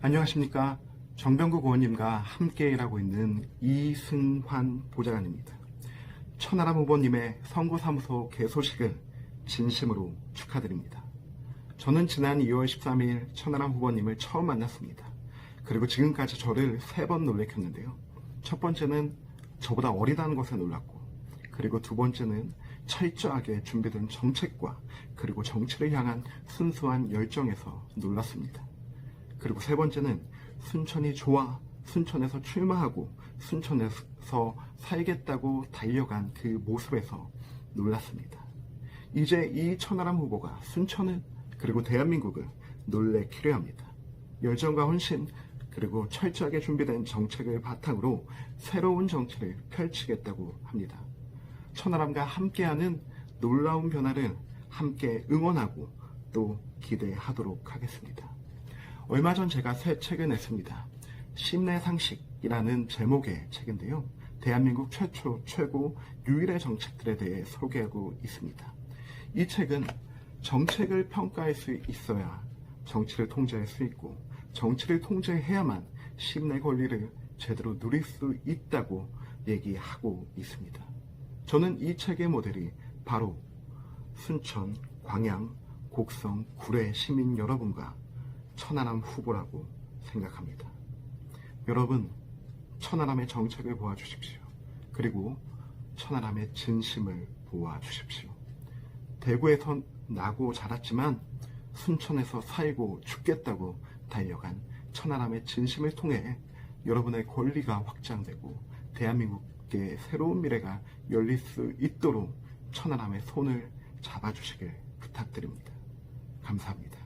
안녕하십니까. 정병국 의원님과 함께 일하고 있는 이승환 보좌관입니다. 천하람 후보님의 선거사무소 개소식을 진심으로 축하드립니다. 저는 지난 2월 13일 천하람 후보님을 처음 만났습니다. 그리고 지금까지 저를 세 번 놀래켰는데요. 첫 번째는 저보다 어리다는 것에 놀랐고, 그리고 두 번째는 철저하게 준비된 정책과 그리고 정치를 향한 순수한 열정에서 놀랐습니다. 그리고 세 번째는 순천이 좋아 순천에서 출마하고 순천에서 살겠다고 달려간 그 모습에서 놀랐습니다. 이제 이 천하람 후보가 순천을 그리고 대한민국을 놀래키려 합니다. 열정과 헌신 그리고 철저하게 준비된 정책을 바탕으로 새로운 정치를 펼치겠다고 합니다. 천하람과 함께하는 놀라운 변화를 함께 응원하고 또 기대하도록 하겠습니다. 얼마 전 제가 새 책을 냈습니다. 심내상식이라는 제목의 책인데요. 대한민국 최초, 최고, 유일의 정책들에 대해 소개하고 있습니다. 이 책은 정책을 평가할 수 있어야 정치를 통제할 수 있고 정치를 통제해야만 심내 권리를 제대로 누릴 수 있다고 얘기하고 있습니다. 저는 이 책의 모델이 바로 순천, 광양, 곡성, 구례 시민 여러분과 천안함 후보라고 생각합니다. 여러분, 천안함의 정책을 보아주십시오. 그리고 천안함의 진심을 보아주십시오. 대구에서 나고 자랐지만 순천에서 살고 죽겠다고 달려간 천안함의 진심을 통해 여러분의 권리가 확장되고 대한민국의 새로운 미래가 열릴 수 있도록 천안함의 손을 잡아주시길 부탁드립니다. 감사합니다.